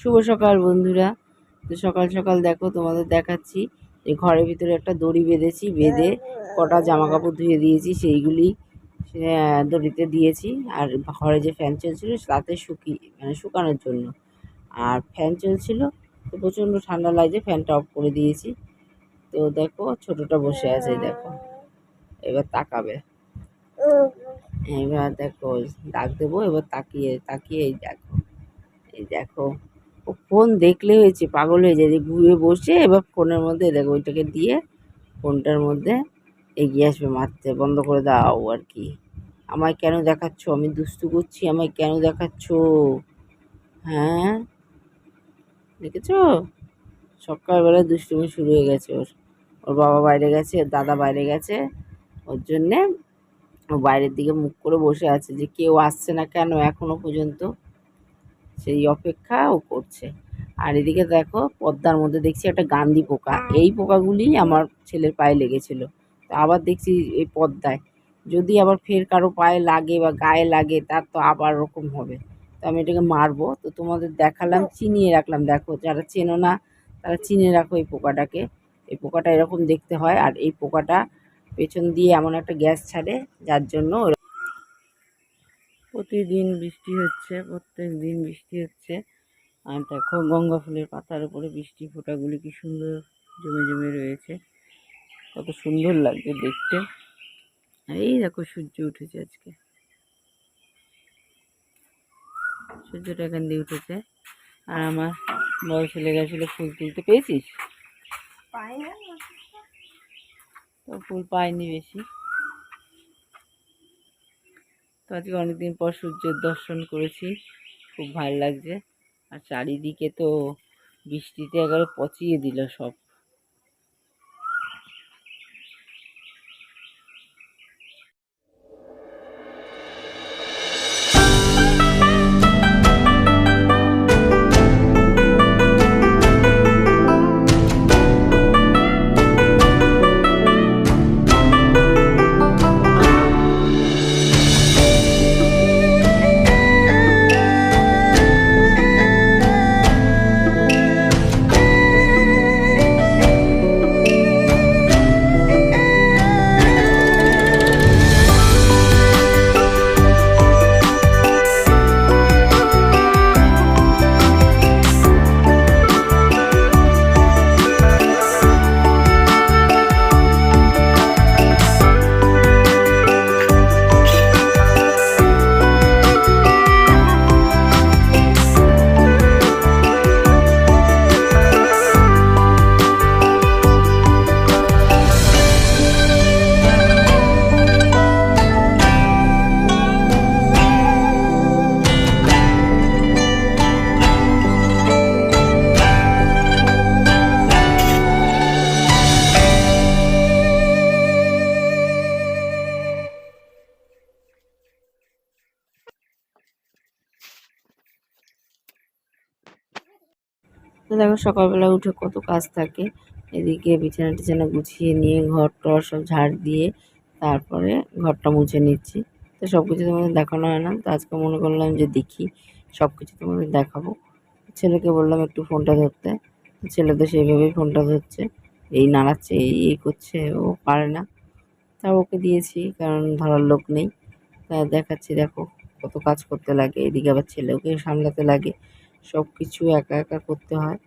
শুভ সকাল বন্ধুরা। তো সকাল সকাল দেখো তোমাদের দেখাচ্ছি। যে ঘরের ভিতরে একটা দড়ি বেঁধেছি বেঁধে কটা জামা কাপড় ধুয়ে দিয়েছি সেইগুলি আহ, দড়িতে দিয়েছি। আর ঘরে যে ফ্যান চলছিল তাতে শুকি মানে শুকানোর জন্য। আর ফ্যান চলছিল তো প্রচণ্ড ঠান্ডা লাগছে ফ্যানটা অফ করে দিয়েছি। তো দেখো ছোটোটা বসে আছে দেখো। এবার তাকাবে। এবার দেখো ডাক দেবো এবার তাকিয়ে তাকিয়ে এই দেখো। এই দেখো, ও ফোন দেখলে হয়েছে পাগল হয়ে যায় ঘুরে বসে এবার ফোনের মধ্যে দেখো ওইটাকে দিয়ে ফোনটার মধ্যে এগিয়ে আসবে, মারতে বন্ধ করে দাও আর কি। আমায় কেন দেখাচ্ছ? আমি দুস্তু করছি, আমায় কেন দেখাচ্ছ? হ্যাঁ? দেখেছ? সকালবেলা দুষ্টুমি শুরু হয়ে গেছে ওর। ওর বাবা বাইরে গেছে দাদা বাইরে গেছে। ওর জন্যে ও বাইরের দিকে মুখ করে বসে আছে যে কেউ আসছে না কেন এখনও পর্যন্ত? সেই অপেক্ষাও করছে। আর এদিকে দেখো, পদ্মার মধ্যে দেখছি একটা গান্ধি পোকা। এই পোকাগুলি আমার ছেলের পায়ে লেগেছিল। তো আবার দেখছি এই পদ্মায়। যদি আবার ফের কারও পায়ে লাগে বা গায়ে লাগে, তার তো আবার ওরকম হবে। তো আমি এটাকে মারবো। তো তোমাদের দেখালাম, চিনিয়ে রাখলাম। দেখো, যারা চেনো না, তারা চিনে রাখো এই পোকাটাকে। এই পোকাটা এরকম দেখতে হয়। আর এই পোকাটা পেছন দিয়ে এমন একটা গ্যাস ছাড়ে, যার জন্য প্রতিদিন বৃষ্টি হচ্ছে প্রত্যেক দিন বৃষ্টি হচ্ছে। আর দেখো গঙ্গা ফুলের পাতার উপরে বৃষ্টি ফোঁটাগুলি কি সুন্দর জমে জমে রয়েছে। কত সুন্দর লাগছে দেখতে। আর এই দেখো সূর্য উঠেছে আজকে। সূর্যটা এখান দিয়ে উঠেছে। আর আমার বড় ছেলে গেছিল ফুল তুলতে পেয়েছিস? তো ফুল পাইনি বেশি। তো আজকে অনেকদিন পর সূর্যের দর্শন করেছি, খুব ভালো লাগছে। আর চারিদিকে তো বৃষ্টিতে একবারে পচিয়ে দিল সব। তো দেখো সকালবেলা উঠে কত কাজ থাকে। এদিকে বিছানা টিছানা গুছিয়ে নিয়ে ঘর টর সব ঝাড় দিয়ে তারপরে ঘরটা মুছে নিচ্ছি। তো সব কিছু তোমাদের দেখানো হয় না। তো আজকে মনে করলাম যে দেখি সব কিছু তোমাদের দেখাবো। ছেলেকে বললাম একটু ফোনটা ধরতে। ছেলে তো সেইভাবেই ফোনটা ধরছে। এই নাড়াচ্ছে, এই এই করছে, ও পারে না। তা ওকে দিয়েছি, কারণ ধরার লোক নেই। তা দেখাচ্ছি, দেখো কত কাজ করতে লাগে। এদিকে আবার ছেলেকে সামলাতে লাগে। সব কিছু একা একা করতে হয়।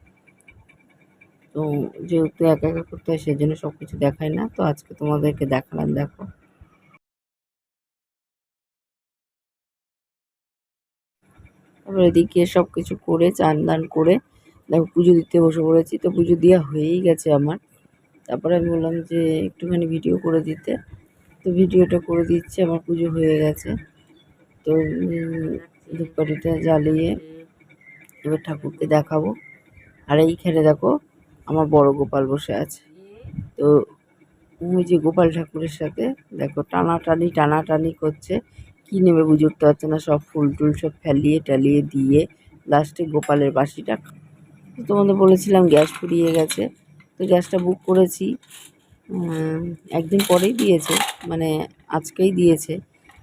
তো যেহেতু একা একা করতে হয়, সেজন্য সব কিছু দেখায় না। তো আজকে তোমাদেরকে দেখালাম, দেখো। তারপর এদিকে সব কিছু করে চান দান করে, দেখো পুজো দিতে বসে পড়েছি। তো পুজো দেওয়া হয়েই গেছে আমার। তারপরে আমি বললাম যে একটুখানি ভিডিও করে দিতে। তো ভিডিওটা করে দিচ্ছে, আমার পুজো হয়ে গেছে। তো ধূপকাঠিটা জ্বালিয়ে এবার ঠাকুরকে দেখাবো। আর এইখানে দেখো আমার বড় গোপাল বসে আছে। তো ওই যে গোপাল ঠাকুরের সাথে দেখো টানাটানি টানাটানি করছে। কী নেবে বুঝে উঠতে পারছে না, সব ফুল টুল সব ফেলিয়ে টালিয়ে দিয়ে লাস্টে গোপালের বাসিটা তোমাদের বলেছিলাম গ্যাস ফুরিয়ে গেছে। তো গ্যাসটা বুক করেছি। একদিন পরেই দিয়েছে মানে আজকেই দিয়েছে।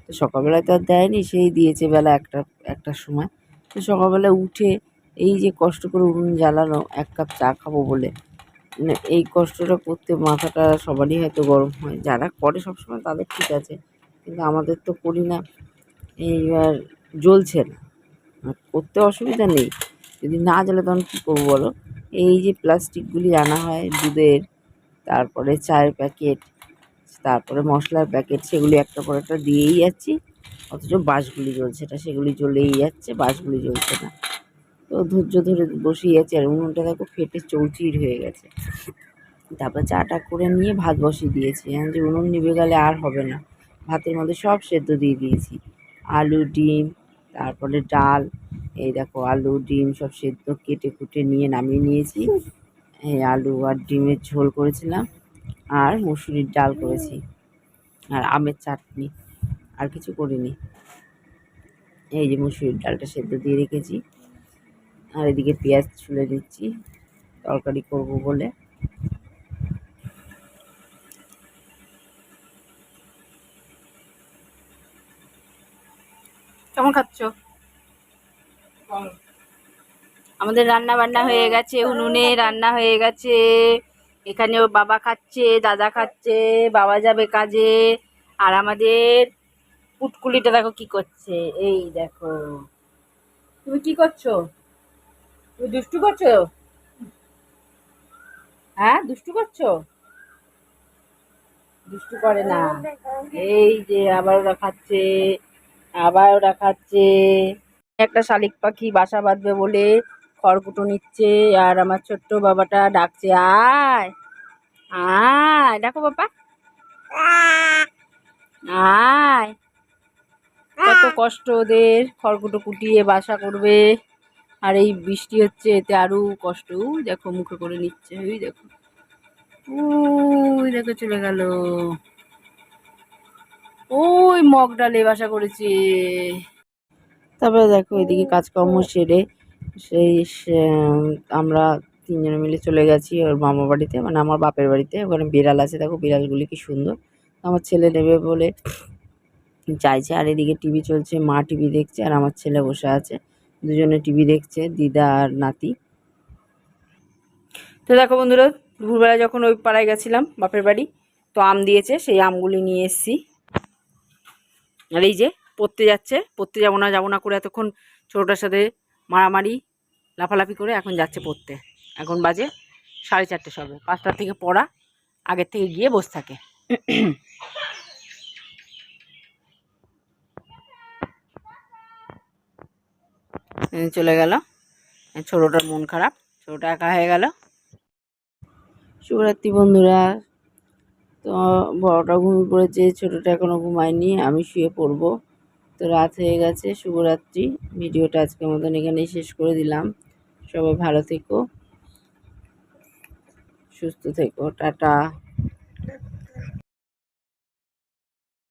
তো সকালবেলায় তো আর দেয়নি, সেই দিয়েছে বেলা একটা, একটার সময়। তো সকালবেলা উঠে এই যে কষ্ট করে উনুন জ্বালানো, এক কাপ চা খাব বলে। মানে এই কষ্টটা করতে মাথাটা সবারই হয়তো গরম হয়। যারা করে সবসময় তাদের ঠিক আছে, কিন্তু আমাদের তো করি না। এইবার জ্বলছে না। করতে অসুবিধা নেই। যদি না জ্বলে তখন কী করব বলো? এই যে প্লাস্টিকগুলি আনা হয় দুধের, তারপরে চায়ের প্যাকেট, তারপরে মশলার প্যাকেট, সেগুলি একটা পর একটা দিয়েই যাচ্ছি। অথচ বাসগুলি জ্বলছে না, সেগুলি জ্বলেই যাচ্ছে বাসগুলি জ্বলছে না। তো ধৈর্য ধরে বসেই আছে আর উনুনটা দেখো ফেটে চৌচির হয়ে গেছে। তারপর চাটা করে নিয়ে ভাত বসিয়ে দিয়েছি। যে উনুন নিভে গেলে আর হবে না। ভাতের মধ্যে সব সেদ্ধ দিয়ে দিয়েছি। আলু, ডিম, তারপরে ডাল, এই দেখো আলু, ডিম সব সেদ্ধ কেটে কুটে নিয়ে নামিয়ে নিয়েছি। এই আলু আর ডিমের ঝোল করেছিলাম আর মুসুরির ডাল করেছি। আর আমের চাটনি আর কিছু করিনি। এই যে মুসুরির ডালটা সেদ্ধ দিয়ে রেখেছি। আর এদিকে পেঁয়াজ ছুলে দিচ্ছি তরকারি করব বলে। কেমন খাচ্ছ? আমাদের রান্না বান্না হয়ে গেছে উনুনে রান্না হয়ে গেছে। এখানে ওর বাবা খাচ্ছে দাদা খাচ্ছে বাবা যাবে কাজে। আর আমাদের পুটকুলিটা দেখো কি করছে এই দেখো। তুমি কি করছ? তুমি দুষ্টু করছ? হ্যাঁ দুষ্টু করছ? দুষ্টু করে না। এই যে আবার ওরা খাচ্ছে আবার ওরা খাচ্ছে একটা শালিক পাখি বাসা বাঁধবে বলে খড়কুটো নিচ্ছে আর আমার ছোট্ট বাবাটা ডাকছে, আয় আয়, দেখো বাবা। আয়, কত কষ্ট ওদের খড়কুটো কুটিয়ে বাসা করবে। আর এই বৃষ্টি হচ্ছে, এতে আরও কষ্ট। দেখো, মুখে করে নিচ্ছে ওই দেখো। ওই দেখো, চলে গেল। ওই মগ ডালে বাসা করেছে। তারপরে দেখো, এদিকে কাজকর্ম সেরে সেই আমরা তিনজনে মিলে চলে গেছি ওর মামা বাড়িতে মানে আমার বাপের বাড়িতে। ওখানে বিড়াল আছে, দেখো, বিড়ালগুলি কি সুন্দর। আমার ছেলে নেবে বলে চাইছে, আর এদিকে টিভি চলছে, মা টিভি দেখছে, আর আমার ছেলে বসে আছে। দুজনে টিভি দেখছে, দিদা আর নাতি। তো দেখো বন্ধুরা, দুপুরবেলা যখন ওই পাড়ায় গেছিলাম, বাপের বাড়ি, তো আম দিয়েছে, সেই আমগুলি নিয়ে এসছি। আর এই যে পড়তে যাচ্ছে, পড়তে যাব না যাব না করে এতক্ষণ ছোটোটার সাথে মারামারি, লাফালাফি করে এখন যাচ্ছে পড়তে। এখন বাজে সাড়ে চারটে সবে, পাঁচটার থেকে পড়া, আগের থেকে গিয়ে বসে থাকে। চলে গেল। ছোটোটার মন খারাপ, ছোটোটা একা হয়ে গেল। শুভরাত্রি বন্ধুরা। তো বড়টা ঘুমিয়ে পড়েছে, ছোটোটা এখনও ঘুমায়নি, আমি শুয়ে পড়ব। তো রাত হয়ে গেছে, শুভরাত্রি। ভিডিওটা আজকের মতন এখানেই শেষ করে দিলাম। সবাই ভালো থেকো, সুস্থ থেকো, টাটা।